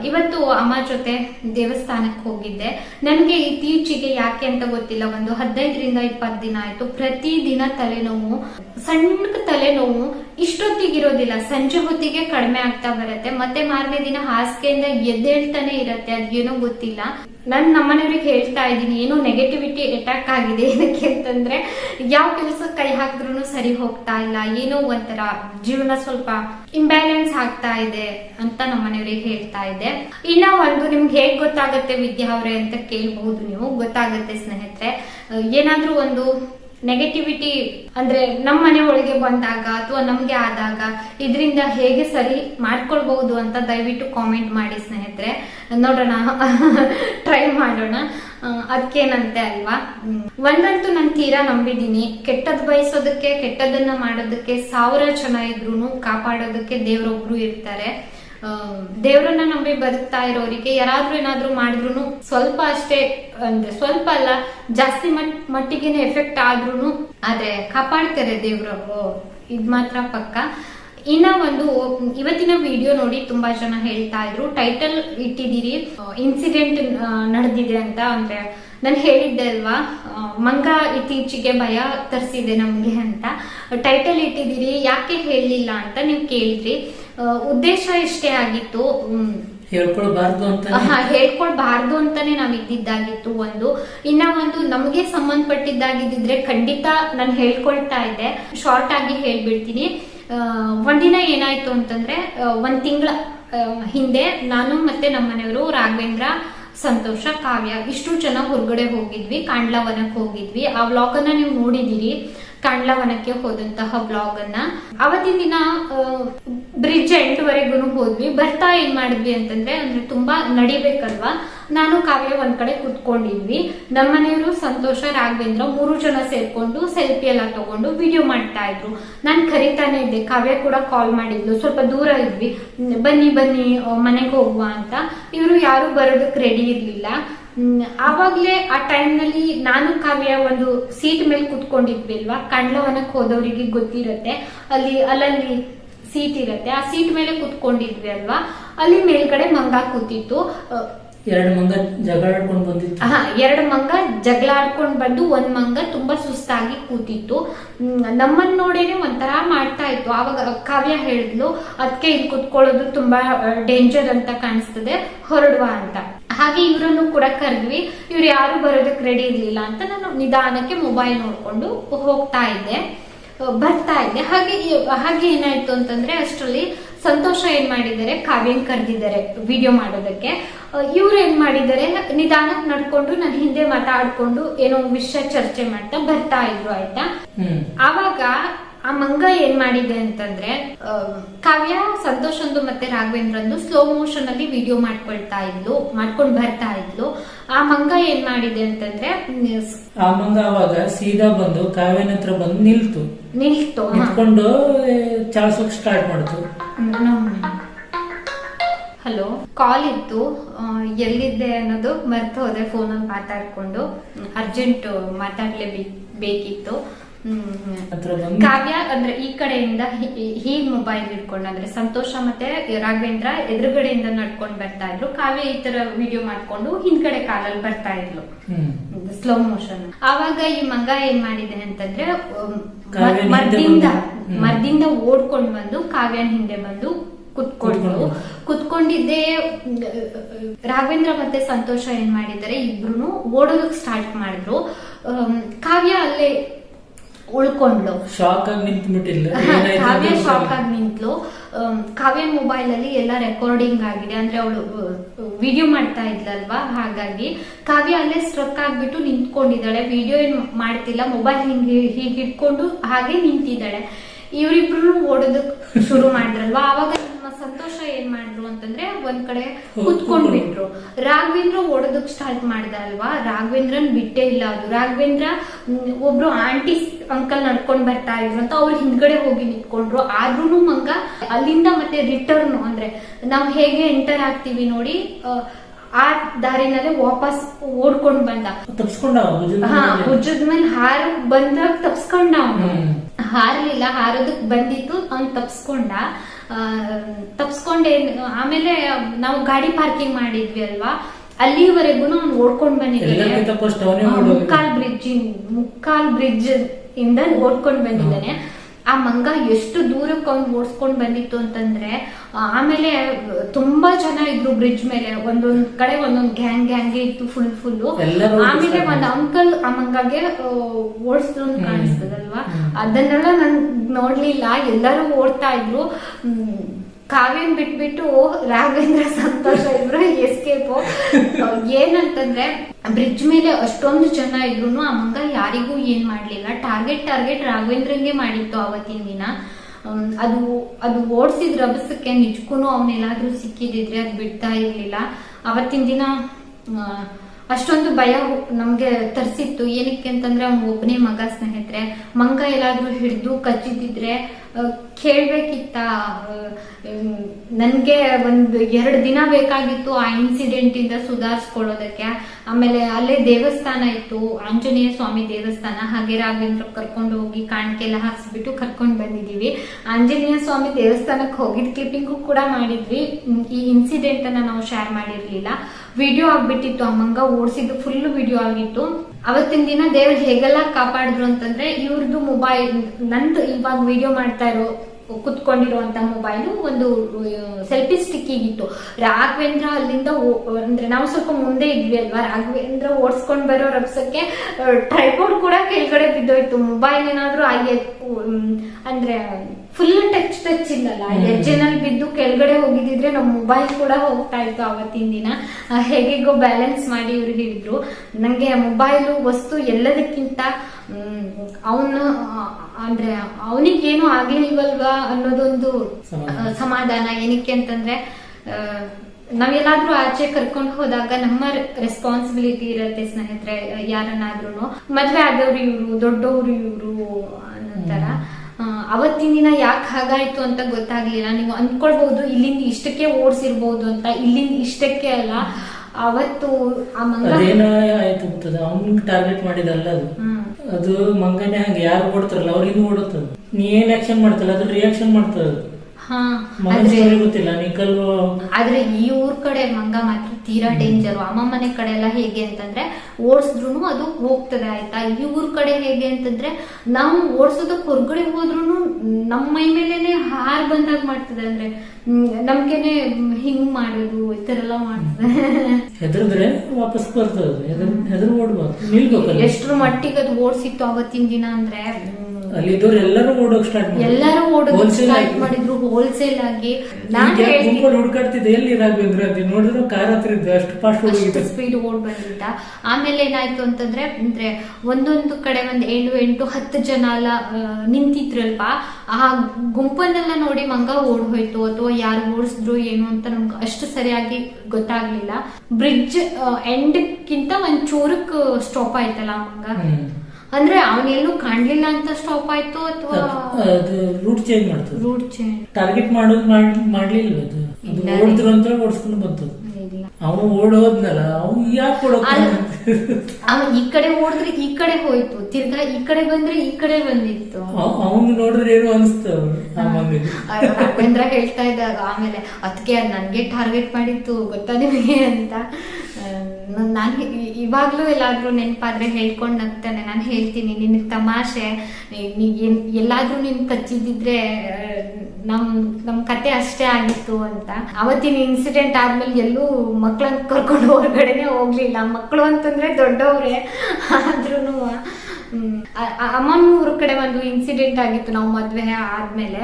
ಇವತ್ತು ಅಮ್ಮ ಜೊತೆ ದೇವಸ್ಥಾನಕ್ಕೆ ಹೋಗಿದ್ದೆ. ನನಗೆ ಇತ್ತೀಚೆಗೆ ಯಾಕೆ ಅಂತ ಗೊತ್ತಿಲ್ಲ. ಒಂದು ಹದಿನೈದರಿಂದ ಇಪ್ಪತ್ತು ದಿನ ಆಯ್ತು. ಪ್ರತಿ ದಿನ ತಲೆನೋವು, ಸಣ್ಣ ತಲೆನೋವು ಇಷ್ಟೊತ್ತಿಗಿರೋದಿಲ್ಲ. ಸಂಜೆ ಹೊತ್ತಿಗೆ ಕಡಿಮೆ ಆಗ್ತಾ ಬರುತ್ತೆ. ಮತ್ತೆ ಮಾರನೇ ದಿನ ಹಾಸಿಗೆಯಿಂದ ಎದ್ದೇಳ್ತಾನೆ ಇರತ್ತೆ. ಅದೇನೋ ಗೊತ್ತಿಲ್ಲ. ನಾನು ನಮ್ಮನೆಯವ್ರಿಗೆ ಹೇಳ್ತಾ ಇದ್ದೀನಿ, ಏನೋ ನೆಗೆಟಿವಿಟಿ ಅಟ್ಯಾಕ್ ಆಗಿದೆ ಏನಕ್ಕೆ ಅಂತಂದ್ರೆ ಯಾವ ಕೆಲಸ ಕೈ ಹಾಕಿದ್ರು ಸರಿ ಹೋಗ್ತಾ ಇಲ್ಲ. ಏನೋ ಒಂಥರ ಜೀವನ ಸ್ವಲ್ಪ ಇಂಬ್ಯಾಲೆನ್ಸ್ ಆಗ್ತಾ ಇದೆ ಅಂತ ನಮ್ಮನೆಯವ್ರಿಗೆ ಹೇಳ್ತಾ ಇದೆ. ಇನ್ನ ಒಂದು ನಿಮ್ಗೆ ಹೇಗ್ ಗೊತ್ತಾಗತ್ತೆ ವಿದ್ಯಾ ಅವ್ರೆ ಅಂತ ಕೇಳ್ಬಹುದು ನೀವು. ಗೊತ್ತಾಗತ್ತೆ ಸ್ನೇಹಿತರೆ. ಏನಾದ್ರೂ ಒಂದು ನೆಗೆಟಿವಿಟಿ ಅಂದ್ರೆ ನಮ್ಮ ಮನೆ ಒಳಗೆ ಬಂದಾಗ ಅಥವಾ ನಮ್ಗೆ ಆದಾಗ ಇದರಿಂದ ಹೇಗೆ ಸರಿ ಮಾಡ್ಕೊಳ್ಬಹುದು ಅಂತ ದಯವಿಟ್ಟು ಕಾಮೆಂಟ್ ಮಾಡಿ ಸ್ನೇಹಿತರೆ. ನೋಡೋಣ. (laughs) ಟ್ರೈ ಮಾಡೋಣ. ಆ, ಅದ್ಕೇನಂತೆ ಅಲ್ವಾ. ಒಂದಂತೂ ನಾನು ತೀರಾ ನಂಬಿದ್ದೀನಿ. ಕೆಟ್ಟದ್ ಬಯಸೋದಕ್ಕೆ ಕೆಟ್ಟದನ್ನ ಮಾಡೋದಕ್ಕೆ ಸಾವಿರ ಜನ ಇದ್ರು ಕಾಪಾಡೋದಕ್ಕೆ ದೇವ್ರೊಬ್ರು ಇರ್ತಾರೆ. ದೇವ್ರನ್ನ ನಂಬಿ ಬದುಕ್ತಾ ಇರೋರಿಗೆ ಯಾರಾದ್ರೂ ಏನಾದ್ರೂ ಮಾಡಿದ್ರು ಸ್ವಲ್ಪ ಅಷ್ಟೇ ಅಂದ್ರೆ ಸ್ವಲ್ಪ ಅಲ್ಲ ಜಾಸ್ತಿ ಮಟ್ ಮಟ್ಟಿಗೆನೆ ಎಫೆಕ್ಟ್ ಆದ್ರೂನು ಆದ್ರೆ ಕಾಪಾಡ್ತಾರೆ ದೇವ್ರು ಇದ್ ಮಾತ್ರ ಪಕ್ಕ. ಇನ್ನ ಒಂದು ಇವತ್ತಿನ ವಿಡಿಯೋ ನೋಡಿ ತುಂಬಾ ಜನ ಹೇಳ್ತಾ ಇದ್ರು. ಟೈಟಲ್ ಇಟ್ಟಿದ್ದೀರಿ ಇನ್ಸಿಡೆಂಟ್ ನಡೆದಿದೆ ಅಂತ ಅಂದ್ರೆ ನಾನು ಹೇಳಿದ್ದೆ ಅಲ್ವಾ? ಮಂಗ ಇತ್ತೀಚೆಗೆ ಭಯ ತರಿಸಿದೆ ನಮ್ಗೆ ಅಂತ. ಟೈಟಲ್ ಇಟ್ಟಿದ್ದೀರಿ ಯಾಕೆ ಹೇಳಲಿಲ್ಲ ಅಂತ ನೀವು ಕೇಳಿದ್ರಿ. ಉದ್ದೇಶ ಇಷ್ಟೇ ಆಗಿತ್ತು ಹೇಳ್ಕೊಳ್ಬಾರ್ದು ಅಂತ ಹೇಳ್ಕೊಳ್ಬಾರ್ದು ಅಂತಾನೆ ನಾವ್ ಇದ್ದಿದ್ದಾಗಿತ್ತು ಒಂದು. ಇನ್ನ ಒಂದು ನಮಗೆ ಸಂಬಂಧಪಟ್ಟಿದ್ದಾಗಿದ್ದಿದ್ರೆ ಖಂಡಿತ ನಾನು ಹೇಳ್ಕೊಳ್ತಾ ಇದ್ದೆ. ಶಾರ್ಟ್ ಆಗಿ ಹೇಳ್ಬಿಡ್ತೀನಿ. ಒಂದಿನ ಏನಾಯ್ತು ಅಂತಂದ್ರೆ ಒಂದ್ ತಿಂಗಳ ಹಿಂದೆ ನಾನು ಮತ್ತೆ ನಮ್ಮ ಮನೆಯವರು ರಾಘವೇಂದ್ರ, ಸಂತೋಷ, ಕಾವ್ಯ, ಇಷ್ಟು ಜನ ಹೊರಗಡೆ ಹೋಗಿದ್ವಿ ಕಾಂಡ್ಲವನಕ್ಕೆ ಹೋಗಿದ್ವಿ. ಆ ವ್ಲಾಗ್ ಅನ್ನ ನೀವು ನೋಡಿದಿರಿ ಕಾಂಡ್ಲವನಕ್ಕೆ ಹೋದಂತಹ ಬ್ಲಾಗ್ ಅನ್ನ ಅವತ್ತಿನ ದಿನ ಬ್ರಿಡ್ಜ್ ಎಂಟುವರೆಗೂ ಹೋದ್ವಿ. ಬರ್ತಾ ಏನ್ ಮಾಡಿದ್ವಿ ಅಂತಂದ್ರೆ, ಅಂದ್ರೆ ತುಂಬಾ ನಡಿಬೇಕಲ್ವಾ? ನಾನು ಕಾವ್ಯ ಒಂದ್ ಕಡೆ ಕುತ್ಕೊಂಡಿದ್ವಿ. ನಮ್ಮನೆಯವರು ಸಂತೋಷ, ರಾಘವೇಂದ್ರ ಮೂರು ಜನ ಸೇರ್ಕೊಂಡು ಸೆಲ್ಫಿ ಎಲ್ಲ ತಗೊಂಡು ವಿಡಿಯೋ ಮಾಡ್ತಾ ಇದ್ರು. ನಾನ್ ಕರಿತಾನೆ ಇದ್ದೆ. ಕಾವ್ಯ ಕೂಡ ಕಾಲ್ ಮಾಡಿದ್ಲು. ಸ್ವಲ್ಪ ದೂರ ಇದ್ವಿ. ಬನ್ನಿ ಬನ್ನಿ ಮನೆಗೆ ಹೋಗುವ ಅಂತ. ಇವರು ಯಾರು ಬರೋದಕ್ಕೆ ರೆಡಿ ಇರ್ಲಿಲ್ಲ. ಆವಾಗಲೇ ಆ ಟೈಮ್ನಲ್ಲಿ ನಾನು ಕಾವ್ಯ ಒಂದು ಸೀಟ್ ಮೇಲೆ ಕುತ್ಕೊಂಡಿದ್ವಿ ಅಲ್ವಾ? ಕಂಡ್ಲವನಕ್ಕೆ ಹೋದವರಿಗೆ ಗೊತ್ತಿರತ್ತೆ. ಅಲ್ಲಿ, ಅಲ್ಲಲ್ಲಿ ಸೀಟ್ ಇರತ್ತೆ. ಆ ಸೀಟ್ ಮೇಲೆ ಕುತ್ಕೊಂಡಿದ್ವಿ ಅಲ್ವಾ? ಅಲ್ಲಿ ಮೇಲ್ಗಡೆ ಮಂಗ ಕೂತಿತ್ತು. ಎರಡು ಮಂಗ ಜಗಳ ಆಡ್ಕೊಂಡು ಬಂದಿತ್ತು. ಹಾ ಎರಡು ಮಂಗ ಜಗಳ ಆಡ್ಕೊಂಡ್ ಬಂದು ಒಂದ್ ಮಂಗ ತುಂಬಾ ಸುಸ್ತಾಗಿ ಕೂತಿತ್ತು. ನಮ್ಮನ್ ನೋಡೇನೆ ಒಂಥರ ಮಾಡ್ತಾ ಇತ್ತು. ಆವಾಗ ಕಾವ್ಯ ಹೇಳಿದ್ಲು ಅದಕ್ಕೆ ಇಲ್ಲಿ ಕುತ್ಕೊಳ್ಳೋದು ತುಂಬಾ ಡೇಂಜರ್ ಅಂತ ಕಾಣಿಸ್ತದೆ, ಹೊರಡುವ ಅಂತ. ಹಾಗೆ ಇವರನ್ನು ಕೂಡ ಕರೆದ್ವಿ. ಇವ್ರು ಯಾರು ಬರೋದಕ್ಕೆ ರೆಡಿ ಇರ್ಲಿಲ್ಲ ಅಂತ ನಾನು ನಿಧಾನಕ್ಕೆ ಮೊಬೈಲ್ ನೋಡ್ಕೊಂಡು ಹೋಗ್ತಾ ಇದ್ದೆ. ಬರ್ತಾ ಇದ್ದೆ. ಹಾಗೆ ಹಾಗೆ ಏನಾಯ್ತು ಅಂತಂದ್ರೆ ಅಷ್ಟರಲ್ಲಿ ಸಂತೋಷ ಏನ್ ಮಾಡಿದ್ದಾರೆ? ಕಾವ್ಯನ್ ಕರೆದಿದ್ದಾರೆ ವಿಡಿಯೋ ಮಾಡೋದಕ್ಕೆ. ಇವ್ರು ಏನ್ ಮಾಡಿದ್ದಾರೆ? ನಿಧಾನಕ್ಕೆ ನಡ್ಕೊಂಡು ನನ್ ಹಿಂದೆ ಮಾತಾಡ್ಕೊಂಡು ಏನೋ ವಿಷಯ ಚರ್ಚೆ ಮಾಡ್ತಾ ಬರ್ತಾ ಇದ್ರು ಆಯ್ತಾ? ಅವಾಗ ಆವಾಗ ಆ ಮಂಗ ಏನ್ ಮಾಡಿದೆ ಅಂತಂದ್ರೆ ಕಾವ್ಯ ಸಂತೋಷ್ ಅಂದು ಮತ್ತೆ ರಾಘವೇಂದ್ರಂದು ಸ್ಲೋ ಮೋಷನ್ ಅಲ್ಲಿ ವಿಡಿಯೋ ಮಾಡ್ಕೊಳ್ತಾ ಇದ್ಲು ಮಾಡ್ಕೊಂಡ್ ಬರ್ತಾ ಇದ್ಲು. ಆ ಮಂಗ ಏನ್ ಮಾಡಿದೆ ಅಂತಂದ್ರೆ ಆ ಮಂಗ ಅವಾಗ ಸೀದಾ ಬಂದು ಕಾವ್ಯನ ಹತ್ರ ಬಂದು ನಿಲ್ತು. ನಿಲ್ತು. ನಿಂತ್ಕೊಂಡು ಚಾಳ್ಸೋಕ್ ಸ್ಟಾರ್ಟ್ ಮಾಡ್ತು. ಹಲೋ ಕಾಲ್ ಇತ್ತು. ಎಲ್ಲಿದ್ದೆ ಅನ್ನೋದು ಮರ್ತು ಹೋದೆ ಫೋನಲ್ಲಿ ಮಾತಾಡ್ಕೊಂಡು. ಅರ್ಜೆಂಟ್ ಮಾತಾಡ್ಲೇಬೇಕು ಕಾವ್ಯ ಅಂದ್ರೆ ಈ ಕಡೆಯಿಂದ ಹೀಗ್ ಮೊಬೈಲ್ ಇಟ್ಕೊಂಡು ಅಂದ್ರೆ ಸಂತೋಷ ಮತ್ತೆ ರಾಘವೇಂದ್ರ ಎದುರುಗಡೆಯಿಂದ ನಡ್ಕೊಂಡು ಬರ್ತಾ ಇದ್ರು. ಕಾವ್ಯ ಈ ತರ ವಿಡಿಯೋ ಮಾಡ್ಕೊಂಡು ಹಿಂದ್ಗಡೆ ಕಾಲಲ್ಲಿ ಬರ್ತಾ ಇದ್ರು ಸ್ಲೋ ಮೋಷನ್ ಆವಾಗ ಈ ಮಂಗ ಏನ್ ಮಾಡಿದೆ ಅಂತಂದ್ರೆ ಮರ್ದಿಂದ ಮರ್ದಿಂದ. ಓಡ್ಕೊಂಡ್ ಬಂದು ಕಾವ್ಯನ ಹಿಂದೆ ಬಂದು ಕುತ್ಕೊಂಡು ಕುತ್ಕೊಂಡಿದ್ದೆ ರಾಘವೇಂದ್ರ ಮತ್ತೆ ಸಂತೋಷ ಏನ್ ಮಾಡಿದ್ದಾರೆ ಇಬ್ರು ಓಡೋದಕ್ ಸ್ಟಾರ್ಟ್ ಮಾಡಿದ್ರು. ಕಾವ್ಯ ಅಲ್ಲೇ ಉಳ್ಕೊಂಡ್ಲು ಶಾಕ್ ಆಗಿ ನಿಂತು ಬಿಟ್ಟಿಲ್ಲ ಕಾವ್ಯ ಶಾಕ್ ಆಗಿ ನಿಂತ್ಲು ಕಾವ್ಯ ಮೊಬೈಲ್ ಅಲ್ಲಿ ಎಲ್ಲ ರೆಕಾರ್ಡಿಂಗ್ ಆಗಿದೆ. ಅಂದ್ರೆ ಅವಳು ವಿಡಿಯೋ ಮಾಡ್ತಾ ಇದ್ಲಲ್ವಾ? ಹಾಗಾಗಿ ಕಾವ್ಯ ಅಲ್ಲೇ ಸ್ಟ್ರಕ್ ಆಗ್ಬಿಟ್ಟು ನಿಂತ್ಕೊಂಡಿದ್ದಾಳೆ. ವಿಡಿಯೋ ಏನ್ ಮಾಡ್ತಿಲ್ಲ. ಮೊಬೈಲ್ ಹಿಂಗೆ ಹೀಗೆ ಇಟ್ಕೊಂಡು ಹಾಗೆ ನಿಂತಿದ್ದಾಳೆ. ಇವರಿಬ್ರು ಓಡೋದಕ್ ಶುರು ಮಾಡಿದ್ರಲ್ವಾ? ನಮ್ಮ ಸಂತೋಷ ಏನ್ ಮಾಡಿದ್ರು ಅಂತಂದ್ರೆ ಒಂದ್ ಕಡೆ ಕುತ್ಕೊಂಡ್ ಬಿಟ್ರು ರಾಘವೇಂದ್ರ ಓಡೋದಕ್ ಸ್ಟಾರ್ಟ್ ಮಾಡ್ದ ಅಲ್ವಾ? ರಾಘವೇಂದ್ರನ್ ಬಿಟ್ಟೇ ಇಲ್ಲ ಅದು. ರಾಘವೇಂದ್ರ ಒಬ್ರು ಆಂಟಿ ಅಂಕಲ್ ನಡ್ಕೊಂಡ್ ಬರ್ತಾ ಇದ್ರು ಅಂತ ಅವ್ರು ಹಿಂದ್ಗಡೆ ಹೋಗಿ ನಿಂತ್ಕೊಂಡ್ರು. ಆದ್ರೂನು ಮಂಗ ಅಲ್ಲಿಂದ ಮತ್ತೆ ರಿಟರ್ನ್ ಅಂದ್ರೆ ನಾವ್ ಹೇಗೆ ಎಂಟರ್ ಆಗ್ತೀವಿ ನೋಡಿ ಆ, ದಾರಿನಲ್ಲೇ ವಾಪಸ್ ಓಡ್ಕೊಂಡ್ ಬಂದ. ಹಾ ಮೇಲೆ. ಭುಜದ ಮೇಲೆ ಹಾರ ಬಂದಾಗ ತಪ್ಸ್ಕೊಂಡ ಅವನು. ಹಾರಲಿಲ್ಲ ಹಾರೋದಕ್ ಬಂದಿತ್ತು ಅವ್ನ್ ತಪ್ಸ್ಕೊಂಡ. ತಪ್ಸ್ಕೊಂಡೆ ಆಮೇಲೆ ನಾವು ಗಾಡಿ ಪಾರ್ಕಿಂಗ್ ಮಾಡಿದ್ವಿ ಅಲ್ವಾ? ಅಲ್ಲಿವರೆಗೂ ಅವ್ನು ಓಡ್ಕೊಂಡ್ ಬಂದಿದ್ದಾನೆ. ಮುಕ್ಕಾಲ್ ಬ್ರಿಡ್ಜ್ ಮುಕ್ಕಾಲ್ ಬ್ರಿಡ್ಜ್ ಇಂದ ಓಡ್ಕೊಂಡ್ ಬಂದಿದ್ದಾನೆ. ಆ ಮಂಗ ಎಷ್ಟು ದೂರಕ್ಕೆ ಅವ್ನು ಓಡಿಸ್ಕೊಂಡು ಬಂದಿತ್ತು ಅಂತಂದ್ರೆ ಆಮೇಲೆ ತುಂಬಾ ಜನ ಇದ್ರು ಬ್ರಿಡ್ಜ್ ಮೇಲೆ. ಒಂದೊಂದ್ ಕಡೆ ಒಂದೊಂದ್ ಗ್ಯಾಂಗ್ ಗ್ಯಾಂಗ್ ಇತ್ತು ಫುಲ್ ಫುಲ್ ಆಮೇಲೆ. ಒಂದ್ ಅಂಕಲ್ ಆ ಮಂಗಗೆ ಓಡಿಸ್ತು. ಕಾಣಿಸ್ತದಲ್ವಾ? ಅದನ್ನೆಲ್ಲ ನನ್ ನೋಡ್ಲಿಲ್ಲ. ಎಲ್ಲರೂ ಓಡ್ತಾ ಇದ್ರು. ಹ್ಮ್, ಕಾವ್ಯನ್ ಬಿಟ್ಬಿಟ್ಟು ರಾಘವೇಂದ್ರ ಸಂತೋಷ ಇದ್ರು ಎಸ್ಕೇಪ್ ಏನಂತಂದ್ರೆ ಬ್ರಿಡ್ಜ್ ಮೇಲೆ ಅಷ್ಟೊಂದು ಜನ ಇದ್ರು ಆ ಮಂಗ ಯಾರಿಗೂ ಏನ್ ಮಾಡ್ಲಿಲ್ಲ. ಟಾರ್ಗೆಟ್ ಟಾರ್ಗೆಟ್ ರಾಘವೇಂದ್ರಂಗೆ ಮಾಡಿತ್ತು ಅವತ್ತಿನ ದಿನ. ಅದು ಅದು ಓಡಿಸಿದ ರಭಸಕ್ಕೆ ನಿಜಕ್ಕೂ ಅವನೆಲ್ಲಾದ್ರೂ ಸಿಕ್ಕಿದಿದ್ರೆ ಅದು ಬಿಡ್ತಾ ಇರ್ಲಿಲ್ಲ. ಅವತ್ತಿನ ದಿನ ಅಷ್ಟೊಂದು ಭಯ ನಮ್ಗೆ ತರಿಸಿತ್ತು. ಏನಕ್ಕೆ ಅಂತಂದ್ರೆ ಅವ್ನು ಒಬ್ಬನೇ ಮಗ ಸ್ನೇಹಿತರೆ. ಮಂಗ ಎಲ್ಲಾದ್ರೂ ಹಿಡಿದು ಕಚ್ಚಿದ್ರೆ ಕೇಳ್ಬೇಕಿತ್ತ? ನನ್ಗೆ ಒಂದು ಎರಡು ದಿನ ಬೇಕಾಗಿತ್ತು ಆ ಇನ್ಸಿಡೆಂಟ್ ಇಂದ ಸುಧಾರಿಸ್ಕೊಳ್ಳೋದಕ್ಕೆ. ಆಮೇಲೆ ಅಲ್ಲೇ ದೇವಸ್ಥಾನ ಇತ್ತು. ಆಂಜನೇಯ ಸ್ವಾಮಿ ದೇವಸ್ಥಾನ. ಹಾಗೆ ರಾಘವೇಂದ್ರ ಕರ್ಕೊಂಡು ಹೋಗಿ ಕಾಣಿಕೆ ಎಲ್ಲ ಹಾಕ್ಸ್ಬಿಟ್ಟು ಕರ್ಕೊಂಡು ಬಂದಿದೀವಿ ಆಂಜನೇಯ ಸ್ವಾಮಿ ದೇವಸ್ಥಾನಕ್ಕೆ ಹೋಗಿದ್ ಕ್ಲಿಪ್ಪಿಂಗು ಕೂಡ ಮಾಡಿದ್ವಿ. ಈ ಇನ್ಸಿಡೆಂಟ್ ಅನ್ನ ನಾವು ಶೇರ್ ಮಾಡಿರ್ಲಿಲ್ಲ. ವಿಡಿಯೋ ಆಗ್ಬಿಟ್ಟಿತ್ತು. ಅಮ್ಮಂಗ ಮಂಗ ಓಡಿಸಿದ್ದು ಫುಲ್ ವಿಡಿಯೋ ಆಗಿತ್ತು. ಅವತ್ತಿನ ದಿನ ದೇವ್ರು ಹೇಗೆಲ್ಲ ಕಾಪಾಡಿದ್ರು ಅಂತಂದ್ರೆ ಇವ್ರದ್ದು ಮೊಬೈಲ್ ನಂದು ಇವಾಗ ವಿಡಿಯೋ ಮಾಡ್ತಾ ಇರೋ ಕುತ್ಕೊಂಡಿರುವಂತ ಮೊಬೈಲು ಒಂದು ಸೆಲ್ಫಿ ಸ್ಟಿಕ್ ಇತ್ತು ರಾಘವೇಂದ್ರ ಅಲ್ಲಿಂದ ಅಂದ್ರೆ ನಾವು ಸ್ವಲ್ಪ ಮುಂದೆ ಇದ್ವಿ ಅಲ್ವಾ? ರಾಘವೇಂದ್ರ ಓಡಿಸ್ಕೊಂಡ್ ಬರೋ ರಬ್ಸಕ್ಕೆ ಟ್ರೈಪೋರ್ಡ್ ಕೂಡ ಕೆಳಗಡೆ ಬಿದ್ದೋಯ್ತು. ಮೊಬೈಲ್ ಏನಾದ್ರೂ ಆಗಿ ಅಂದ್ರೆ ಫುಲ್ ಟಚ್ ಟಚ್ ಇಲ್ಲಲ್ಲ. ಹೆಜ್ಜೆನಲ್ಲಿ ಬಿದ್ದು ಕೆಳಗಡೆ ಹೋಗಿದ್ರೆ ನಮ್ಮ ಮೊಬೈಲ್ ಕೂಡ ಹೋಗ್ತಾ ಇತ್ತು ಅವತ್ತಿನ ದಿನ. ಹೇಗೆಗೋ ಬ್ಯಾಲೆನ್ಸ್ ಮಾಡಿ ಇವ್ರು ಹೇಳಿದ್ರು. ನಂಗೆ ಮೊಬೈಲ್ ವಸ್ತು ಎಲ್ಲದಕ್ಕಿಂತ ಅವನು ಅಂದ್ರೆ ಅವನಿಗೇನು ಆಗ್ಲಿಲ್ವಲ್ವಾ ಅನ್ನೋದೊಂದು ಸಮಾಧಾನ. ಏನಕ್ಕೆ ಅಂತಂದ್ರೆ ನಾವೆಲ್ಲಾದ್ರೂ ಆಚೆ ಕರ್ಕೊಂಡು ಹೋದಾಗ ನಮ್ಮ ರೆಸ್ಪಾನ್ಸಿಬಿಲಿಟಿ ಇರತ್ತೆ ಸ್ನೇಹಿತರೆ ಯಾರನ್ನಾದ್ರೂ ಮದ್ವೆ ಆದವ್ರು ಇವ್ರು ದೊಡ್ಡವರು ಇವ್ರು ಅನ್ನೋ ತರ ಅವತ್ತಿನ ದಿನ ಯಾಕೆ ಹಾಗಾಯ್ತು ಅಂತ ಗೊತ್ತಾಗ್ಲಿಲ್ಲ. ನೀವು ಅನ್ಕೊಳ್ಬಹುದು ಇಲ್ಲಿಂದ ಇಷ್ಟಕ್ಕೆ ಓಡಿಸಿರ್ಬಹುದು ಅಂತ. ಇಲ್ಲಿಂದ ಇಷ್ಟಕ್ಕೆ ಅಲ್ಲ ಅವತ್ತು ಆ ಮಂಗ ಅದೇನ ಆಯ್ತು ಗೊತ್ತದ? ಅವ್ನ್ ಟಾರ್ಗೆಟ್ ಮಾಡಿದಲ್ಲ ಅದು. ಅದು ಮಂಗನೇ ಹಂಗೆ ಯಾರು ಓಡ್ತಾರಲ್ಲ ಅವ್ರಿಗೂ ಓಡುತ್ತದ. ನೀ ಏನ್ ಆಕ್ಷನ್ ಮಾಡ್ತಲ್ಲ ಅದು ರಿಯಾಕ್ಷನ್ ಮಾಡ್ತದ ಅದು. ಗೊತ್ತಿಲ್ಲ ನಿಖಲ್ ಆದ್ರೆ ಈ ಊರ್ ಕಡೆ ಮಂಗ ಮಾತ್ರ ತೀರಾ ಡೇಂಜರ್ ಅಮ್ಮ ಮನೆ ಕಡೆ ಎಲ್ಲ ಹೇಗೆ ಅಂತಂದ್ರೆ ಓಡಿಸಿದ್ರು ಅದು ಹೋಗ್ತದೆ ಆಯ್ತಾ? ಇವ್ರ ಊರ್ ಕಡೆ ಹೇಗೆ ಅಂತಂದ್ರೆ ನಾವು ಓಡಿಸೋದಕ್ಕೆ ಹೊರಗಡೆ ಹೋದ್ರು ನಮ್ಮ ಮೈ ಮೇಲೆನೆ ಹಾರ್ ಬಂದಾಗ ಮಾಡ್ತದೆ ಅಂದ್ರೆ ನಮ್ಗೆನೆ ಹಿಂಗ್ ಮಾಡೋದು ಈ ತರ ಎಲ್ಲ ಮಾಡ್ತದೆ. ಹೆದರಿದ್ರೆ ವಾಪಸ್ ಬರ್ತದೆ. ಎಷ್ಟ್ರ ಮಟ್ಟಿಗೆ ಅದು ಓಡಿಸಿತ್ತು ಅವತ್ತಿನ ದಿನ ಅಂದ್ರೆ ಅಲ್ಲಿದ್ದವ್ರು ಎಲ್ಲರೂ ಓಡೋಕ್ ಸ್ಟಾರ್ಟ್ ಎಲ್ಲರೂ ಓಡೋದು ಸ್ಟಾರ್ಟ್ ಮಾಡಿದ್ರು ಹೋಲ್ಸೇಲ್ ಆಗಿ. ನಾನ್ ಹೇಳ್ತೀನಿ. ಗುಂಪಲ್ಲಿ ಹುಡ್ಕಾಡ್ತಿದ್ದೆ? ಎಲ್ಲಿ ರಾಘವೇಂದ್ರ ಅಂತ ನೋಡಿದ್ರು ಕಾರ್ ಹತ್ರ ಇದ್ದೆ. ಅಷ್ಟು ಫಾಸ್ಟ್ ಅಷ್ಟು ಸ್ಪೀಡ್ ಓಡ್ ಬಂದಿದ್ದ ಆಮೇಲೆ ಏನಾಯ್ತು ಅಂತಂದ್ರೆ ಅಂದ್ರೆ ಒಂದೊಂದು ಕಡೆ ಒಂದ್ ಏಳು ಎಂಟು ಹತ್ತು ಜನ ಎಲ್ಲ ಆ, ನಿಂತಿದ್ರಲ್ವ? ಆ ಗುಂಪನ್ನೆಲ್ಲ ನೋಡಿ ಮಂಗ ಓಡ್ ಹೋಯ್ತು ಅಥವಾ ಯಾರು ಓಡಿಸಿದ್ರು ಏನು ಅಂತ ನಮ್ಗೆ ಅಷ್ಟು ಸರಿಯಾಗಿ ಗೊತ್ತಾಗ್ಲಿಲ್ಲ. ಬ್ರಿಡ್ಜ್ ಎಂಡ್ ಕಿಂತ ಒಂದ್ ಚೂರಕ್ ಸ್ಟಾಪ್ ಆಯ್ತಲ್ಲ ಮಂಗ? ಅಂದ್ರೆ ಅವನೇನು ಕಾಣ್ಲಿಲ್ಲ ಅಂತ ಸ್ಟಾಪ್ ಆಯ್ತು ಅಥವಾ ಅದು ರೂಟ್ ಚೇಂಜ್ ಮಾಡ್ತದೆ. ರೂಟ್ ಚೇಂಜ್ ಟಾರ್ಗೆಟ್ ಮಾಡೋದು ಮಾಡ್- ಮಾಡ್ಲಿಲ್ಲ ಅದು. ಓಡಿದ್ರು ಅಂತ ಓಡಿಸ್ಕೊಂಡು ಬಂತು ಅವನು ಓಡೋದ್ನಲ್ಲ ಅವ್ನು ಯಾಕೆ ಓಡೋದು. ಅವ ಈ ಕಡೆ ಓಡಿದ್ರೆ ಈ ಕಡೆ ಹೋಯ್ತು. ತಿರ್ಗಾ ಈ ಕಡೆ ಬಂದ್ರೆ ಈ ಕಡೆ ಬಂದಿತ್ತು. ಅವನು ನೋಡಿದ್ರೆ ಏನು ಮಂಗನಿಗೆ ರಾಘವೇಂದ್ರ ಹೇಳ್ತಾ ಇದ್ದಾಗ ಆಮೇಲೆ ಅದಕ್ಕೆ ಅದ್ ನನ್ಗೆ ಟಾರ್ಗೆಟ್ ಮಾಡಿತ್ತು ಗೊತ್ತಾ ನಿಮಗೆ ಅಂತ. ನಾನು ಇವಾಗ್ಲೂ ಎಲ್ಲಾದ್ರೂ ನೆನಪಾದ್ರೆ ಹೇಳ್ಕೊಂಡ್ ನಗ್ತಾನೆ ನಾನು ಹೇಳ್ತೀನಿ, ನಿನಗೆ ತಮಾಷೆ. ನೀ ಏನ್ ಎಲ್ಲಾದ್ರೂ ನಮ್ಮ ನಮ್ಮ ಕತೆ ಅಷ್ಟೇ ಆಗಿತ್ತು ಅಂತ. ಅವತ್ತಿನ ಇನ್ಸಿಡೆಂಟ್ ಆದ್ಮೇಲೆ ಎಲ್ಲೂ ಮಕ್ಕಳನ್ನ ಕರ್ಕೊಂಡು ಹೊರಗಡೆನೆ ಹೋಗ್ಲಿಲ್ಲ. ಮಕ್ಕಳು ಅಂತಂದ್ರೆ ದೊಡ್ಡವ್ರೆ. ಆದ್ರೂನು ಅಮ್ಮನ ಊರ ಕಡೆ ಒಂದು ಇನ್ಸಿಡೆಂಟ್ ಆಗಿತ್ತು ನಾವು ಮದ್ವೆ ಆದ್ಮೇಲೆ.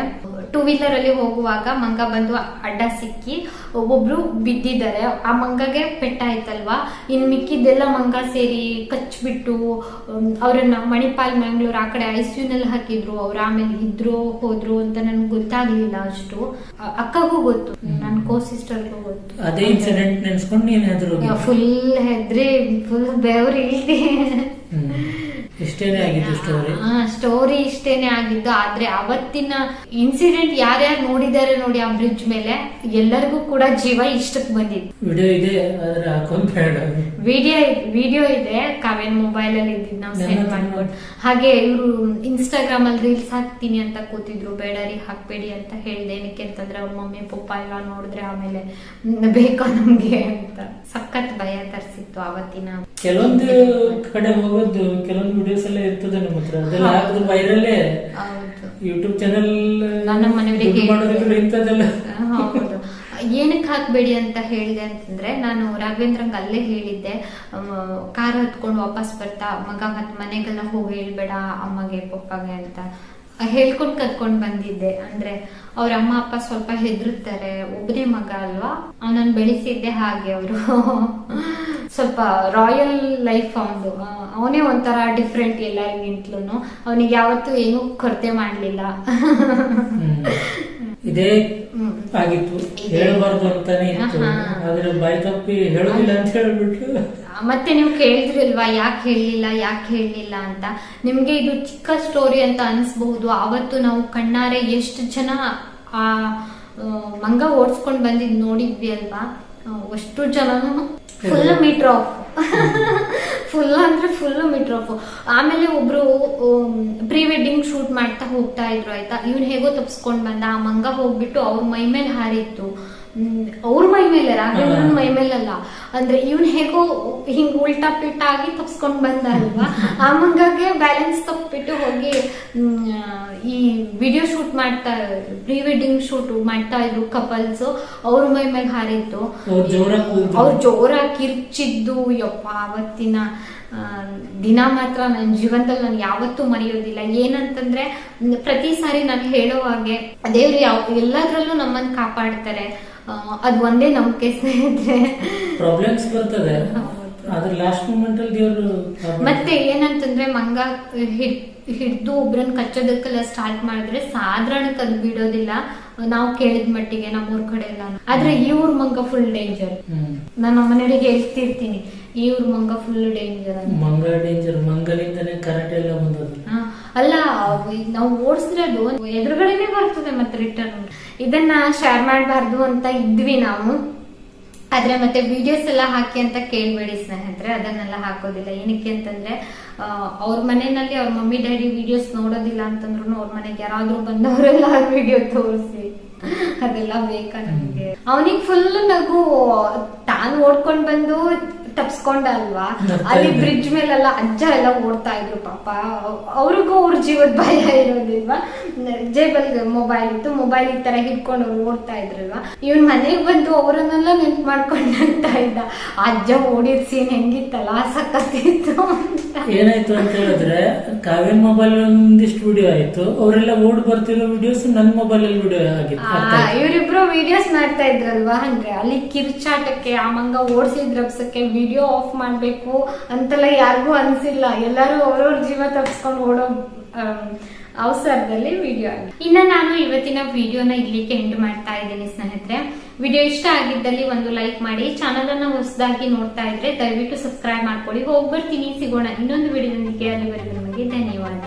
ಟೂ ವೀಲರ್ ಅಲ್ಲಿ ಹೋಗುವಾಗ ಮಂಗ ಬಂದು ಅಡ್ಡ ಸಿಕ್ಕಿ ಒಬ್ಬೊಬ್ರು ಬಿದ್ದಿದ್ದಾರೆ. ಆ ಮಂಗಗೆ ಪೆಟ್ಟಾಯ್ತಲ್ವಾ ಇನ್ ಮಿಕ್ಕಿದ್ದೆಲ್ಲ ಮಂಗ ಸೇರಿ ಕಚ್ಬಿಟ್ಟು ಅವರನ್ನ ಅವ್ರನ್ನ ಮಣಿಪಾಲ್ ಮಂಗ್ಳೂರ್ ಆ ಕಡೆ ಐಸಿಯುನಲ್ಲಿ ಹಾಕಿದ್ರು. ಅವ್ರು ಆಮೇಲೆ ಇದ್ರು ಹೋದ್ರು ಅಂತ ನನ್ಗೆ ಗೊತ್ತಾಗ್ಲಿಲ್ಲ ಅಷ್ಟು. ಅಕ್ಕಗೂ ಗೊತ್ತು. ನನ್ನ ಕೋ ಸಿಸ್ಟರ್ಗೂ ಗೊತ್ತು. ಅದೇ ಇನ್ಸಿಡೆಂಟ್ ನೆನ್ಸ್ಕೊಂಡು ನೀನ್ ಫುಲ್ ಹೆದ್ರಿ ಫುಲ್ ಬೆವ್ರು ಇಳ್ದಿ ಇಷ್ಟೇನೆ ಆಗಿದ್ದು ಸ್ಟೋರಿ ಸ್ಟೋರಿ ಇಷ್ಟೇನೆ ಆಗಿದ್ದು ಆದ್ರೆ ಅವತ್ತಿನ ಇನ್ಸಿಡೆಂಟ್ ಯಾರ್ಯಾರು ನೋಡಿದ್ದಾರೆ ನೋಡಿ ಆ ಬ್ರಿಡ್ಜ್ ಮೇಲೆ ಎಲ್ಲರಿಗೂ ಕೂಡ ಜೀವ ಇಷ್ಟಕ್ಕೆ ಬಂದಿತ್ತು. ವಿಡಿಯೋ ಇದೆ ಆದ್ರೆ ಹಾಕೊಂಡ್ ಬೇಡ ವಿಡಿಯೋ ವಿಡಿಯೋ ಇದೆ ಕಾವೇನ್ ಮೊಬೈಲ್ ಅಲ್ಲಿ ಇದ್ದಿದ್ದು ನಾವು ಸೆಂಡ್ ಮಾಡ್ಕೊಂಡು ಹಾಗೆ ಇವರು ಇನ್ಸ್ಟಾಗ್ರಾಮ್ ಅಲ್ಲಿ ರೀಲ್ಸ್ ಹಾಕ್ತೀನಿ ಅಂತ ಕೂತಿದ್ರು ಬೇಡ ರೀ ಹಾಕ್ಬೇಡಿ ಅಂತ ಹೇಳ್ದೆ ಏನಕ್ಕೆ ಅಂತಂದ್ರೆ ಅವ್ರ ಮಮ್ಮಿ ಪಪ್ಪ ಎಲ್ಲ ನೋಡಿದ್ರೆ ಆಮೇಲೆ ಬೇಕಾ ನಮ್ಗೆ? ಅಂತ. ಸಖತ್ ಭಯ ತರಿಸಿತ್ತು ಅವತ್ತಿನ ಕೆಲವೊಂದು ಕಡೆ ಹೋಗೋದು ಕೆಲವೊಂದು ವಿಡಿಯೋಸ್ ಎಲ್ಲ ಇರ್ತದೆ ನಮ್ಮ ಹತ್ರ. ಅದೆಲ್ಲ ಹಾಕಿದ್ರೆ ವೈರಲ್ಲೇ ಹೌದು. ಯೂಟ್ಯೂಬ್ ಚಾನಲ್ ನನ್ನ ಮನೆಯವರಿಗೆ ಮಾಡೋದಿದ್ರೆ ಇಂಥದ್ದೆಲ್ಲ. ಹೌದು. ಏನಕ್ಕೆ ಹಾಕ್ಬೇಡಿ ಅಂತ ಹೇಳಿದೆ ಅಂತಂದ್ರೆ ನಾನು ರಾಘವೇಂದ್ರಂಗ್ ಅಲ್ಲೇ ಹೇಳಿದ್ದೆ. ಕಾರ್ ಹತ್ಕೊಂಡು ವಾಪಸ್ ಬರ್ತಾ ಮಗ ಮತ್ ಮನೆಗೆಲ್ಲ ಹೋಗಿ ಹೇಳ್ಬೇಡ ಅಮ್ಮಗೆ ಪಪ್ಪಗೆ ಅಂತ. ಹೇಳ್ಕೊಂಡ್ ಕತ್ಕೊಂಡ್ ಬಂದಿದ್ದೆ. ಅಂದ್ರೆ ಅವ್ರ ಅಮ್ಮ ಅಪ್ಪ ಸ್ವಲ್ಪ ಹೆದರುತ್ತಾರೆ. ಒಬ್ಬನೇ ಮಗ ಅಲ್ವಾ? ಅವನನ್ನ ಬೆಳೆಸಿದ್ದೆ ಹಾಗೆ ಅವರು. ಸ್ವಲ್ಪ ರಾಯಲ್ ಲೈಫ್ ಅವನು ಅವನೇ ಒಂಥರ ಡಿಫ್ರೆಂಟ್ ಎಲ್ಲರಿಗಿಂತಲೂ ಅವನಿಗೆ ಯಾವತ್ತೂ ಏನೂ ಕೊರತೆ ಮಾಡ್ಲಿಲ್ಲ. ಇದೇ ಆಗಿತ್ತು. ಹೇಳಬಾರ್ದು ಅಂತಾನೆ ಇತ್ತು. ಆದ್ರೆ ಬಾಯಿ ತಪ್ಪಿ ಹೇಳೋದಿಲ್ಲ ಅಂತ ಹೇಳ್ಬಿಟ್ಟು. ಮತ್ತೆ ನೀವು ಕೇಳಿದ್ರಿಲ್ವಾ ಯಾಕೆ ಹೇಳಲಿಲ್ಲ ಯಾಕೆ ಹೇಳಲಿಲ್ಲ ಅಂತ? ನಿಮ್ಗೆ ಇದು ಚಿಕ್ಕ ಸ್ಟೋರಿ ಅಂತ ಅನ್ಸ್ಬಹುದು. ಅವತ್ತು ನಾವು ಕಣ್ಣಾರೆ ಎಷ್ಟು ಜನ ಆ ಆ, ಮಂಗ ಓಡಿಸ್ಕೊಂಡು ಬಂದಿದ್ ನೋಡಿದ್ವಿ ಅಲ್ವಾ? ಅಷ್ಟು ಜನನು ಫುಲ್ ಮೀಟರ್ ಆಫ್ ಫುಲ್ ಅಂದ್ರೆ ಫುಲ್ ಮೀಟರ್ ಆಫ್ ಆಮೇಲೆ ಒಬ್ರು ಪ್ರೀ ವೆಡ್ಡಿಂಗ್ ಶೂಟ್ ಮಾಡ್ತಾ ಹೋಗ್ತಾ ಇದ್ರು ಆಯ್ತಾ? ಇವ್ನ್ ಹೇಗೋ ತಪ್ಸ್ಕೊಂಡ್ ಬಂದ. ಆ ಮಂಗ ಹೋಗ್ಬಿಟ್ಟು ಅವ್ರ ಮೈ ಮೇಲೆ ಹಾರಿತ್ತು. ಅವ್ರ ಮೈ ಮೇಲೆ ರಾಘವೇಂದ್ರನ್ ಮೈ ಮೇಲಲ್ಲ. ಅಂದ್ರೆ ಇವ್ನ್ ಹೇಗೋ ಹಿಂಗ್ ಉಲ್ಟಾ ಪಿಟ್ಟ ಆಗಿ ತಪ್ಸ್ಕೊಂಡ್ ಬಂದ ಅಲ್ವಾ ಆ ಮಂಗಗೆ ಬ್ಯಾಲೆನ್ಸ್ ತಪ್ಪಿಟ್ಟು ಹೋಗಿ ಈ ವಿಡಿಯೋ ಶೂಟ್ ಮಾಡ್ತಾ ಪ್ರೀ ವೆಡ್ಡಿಂಗ್ ಶೂಟ್ ಮಾಡ್ತಾ ಇದ್ರು ಕಪಲ್ಸ್ ಅವ್ರ ಮೈ ಮೇಲೆ ಹಾರಿತ್ತು. ಅವ್ರು ಜೋರಾಗಿ ಕಿರ್ಚಿದ್ದು ಯಪ್ಪ ಅವತ್ತಿನ ದಿನ ಮಾತ್ರ ನನ್ನ ಜೀವನದಲ್ಲಿ ನಾನು ಯಾವತ್ತೂ ಮರೆಯೋದಿಲ್ಲ. ಏನಂತಂದ್ರೆ ಪ್ರತಿ ಸಾರಿ ನಾನು ಹೇಳೋ ಹಾಗೆ ದೇವ್ರು ಯಾವ ಎಲ್ಲದ್ರಲ್ಲೂ ನಮ್ಮನ್ನು ಕಾಪಾಡ್ತಾರೆ. ಅದ್ ಒಂದೇ ನಂಬಿಕೆ ಪ್ರಾಬ್ಲಮ್ಸ್ ಬರ್ತದೆ. ಆದ್ರೆ ಲಾಸ್ಟ್ ಮೂಮೆಂಟ್ ಅಲ್ಲಿ ದೇವರು ಮತ್ತೆ ಏನಂತಂದ್ರೆ ಮಂಗ ಹಿಡ್ದು ಒಬ್ರನ್ನ ಕಚ್ಚೋದಕ್ಕೆಲ್ಲ ಸ್ಟಾರ್ಟ್ ಮಾಡಿದ್ರೆ ಸಾಧಾರಣಕ್ಕೆ ಅದು ಬಿಡೋದಿಲ್ಲ. ನಾವು ಕೇಳಿದ ಮಟ್ಟಿಗೆ ನಮ್ಮೂರ್ ಕಡೆ ಎಲ್ಲ ಆದ್ರೆ ಈ ಊರ್ ಮಂಗ ಫುಲ್ ಡೇಂಜರ್ ನಾನು ನಮ್ಮ ಮನೆಯವರಿಗೆ ಹೇಳ್ತಿರ್ತೀನಿ ಈ ಊರ್ ಮಂಗ ಫುಲ್ ಡೇಂಜರ್ ಮಂಗ ಡೇಂಜರ್ ಮಂಗಲಿಂದನೇ ಕರೆಂಟ್ ಎಲ್ಲ ಬಂದದ್ದು. ಅಲ್ಲ ಈಗ ನಾವು ಅದು ಎದುರುಗಡೆನೆ ಬರ್ತದೆ ಮತ್ತೆ ರಿಟರ್ನ್ ಇದನ್ನ ಶೇರ್ ಮಾಡಬಾರ್ದು ಅಂತ ಇದ್ವಿ ನಾವು. ಆದ್ರೆ ಮತ್ತೆ ವಿಡಿಯೋಸ್ ಎಲ್ಲ ಹಾಕಿ ಅಂತ ಕೇಳ್ಬೇಡಿ ಸ್ನೇಹಿತರೆ, ಅದನ್ನೆಲ್ಲ ಹಾಕೋದಿಲ್ಲ. ಏನಕ್ಕೆ ಅಂತಂದ್ರೆ ಅವ್ರ ಮನೆಯಲ್ಲಿ ಅವ್ರ ಮಮ್ಮಿ, ಡ್ಯಾಡಿ ವಿಡಿಯೋಸ್ ನೋಡೋದಿಲ್ಲ ಅಂತಂದ್ರು ಅವ್ರ ಮನೆಗೆ ಯಾರಾದ್ರೂ ಬಂದವರೆಲ್ಲ ವಿಡಿಯೋ ತೋರಿಸಿ. ಅದೆಲ್ಲ ಬೇಕಾ ನಮ್ಗೆ? ಅವನಿಗೆ ಫುಲ್ ನಗು, ತಾನು ಓಡ್ಕೊಂಡ್ ಬಂದು ತಪ್ಸ್ಕೊಂಡ ಅಲ್ವಾ ಅಲ್ಲಿ. ಬ್ರಿಡ್ಜ್ ಮೇಲೆಲ್ಲ ಅಜ್ಜ ಎಲ್ಲ ಓಡ್ತಾ ಇದ್ರು ಪಾಪ. ಅವ್ರಿಗೂ ಅವ್ರ ಜೀವದ ಭಯ ಇರೋದಿಲ್ವಾ? ಜೇಬಲ್ ಮೊಬೈಲ್ ಇತ್ತು. ಮೊಬೈಲ್ ಈ ತರ ಹಿಡ್ಕೊಂಡು ಅವ್ರು ಓಡ್ತಾ ಇದ್ರಲ್ವಾ? ಇವ್ನ ಮನೆಗ್ ಬಂದು ಅವರನ್ನೆಲ್ಲ ನೆನ್ಪು ಮಾಡ್ಕೊಂಡು ಅಂತ ಇದ್ದ. ಅಜ್ಜ ಓಡಿದ್ ಸೀನ್ ಹೆಂಗಿತ್ತಲ್ಲ? ಸಕ್ಕತ್ತಿತ್ತು ಏನಾಯ್ತು ಅಂತ ಹೇಳಿದ್ರೆ ಕಾವ್ಯ ಮೊಬೈಲ್ ಒಂದಿಷ್ಟು ವಿಡಿಯೋ ಆಯ್ತು. ಅವರೆಲ್ಲ ಓಡ್ ಬರ್ತಿರೋ ವಿಡಿಯೋಸ್ ನನ್ ಮೊಬೈಲ್ ಅಲ್ಲಿ ವಿಡಿಯೋ ಆಗಿತ್ತು. ಇವರಿಬ್ರು ವಿಡಿಯೋಸ್ ಮಾಡ್ತಾ ಇದ್ರಲ್ವಾ? ಅಂದ್ರೆ ಅಲ್ಲಿ ಕಿರ್ಚಾಟಕ್ಕೆ ಆ ಮಂಗ ಓಡಿಸಿದ ರಬ್ಸಕ್ಕೆ ವಿಡಿಯೋ ಆಫ್ ಮಾಡ್ಬೇಕು ಅಂತೆಲ್ಲ ಯಾರಿಗೂ ಅನ್ಸಿಲ್ಲ. ಎಲ್ಲರೂ ಅವ್ರವ್ರ ಜೀವ ತಪ್ಸ್ಕೊಂಡು ಓಡೋ ಅವಸರದಲ್ಲಿ ವಿಡಿಯೋ ಆಗಿದೆ ಇನ್ನ ನಾನು ಇವತ್ತಿನ ವಿಡಿಯೋನ ಇಲ್ಲಿಗೆ ಎಂಡ್ ಮಾಡ್ತಾ ಇದ್ದೀನಿ ಸ್ನೇಹಿತರೆ. ವಿಡಿಯೋ ಇಷ್ಟ ಆಗಿದ್ದಲ್ಲಿ ಒಂದು ಲೈಕ್ ಮಾಡಿ ಚಾನಲ್ ಅನ್ನ ಹೊಸದಾಗಿ ನೋಡ್ತಾ ಇದ್ರೆ ದಯವಿಟ್ಟು ಸಬ್ಸ್ಕ್ರೈಬ್ ಮಾಡ್ಕೊಳ್ಳಿ. ಹೋಗ್ಬರ್ತೀನಿ. ಸಿಗೋಣ ಇನ್ನೊಂದು ವಿಡಿಯೋದೊಂದಿಗೆ ಅಲ್ಲಿವರೆಗೂ ನಿಮಗೆ ಧನ್ಯವಾದ.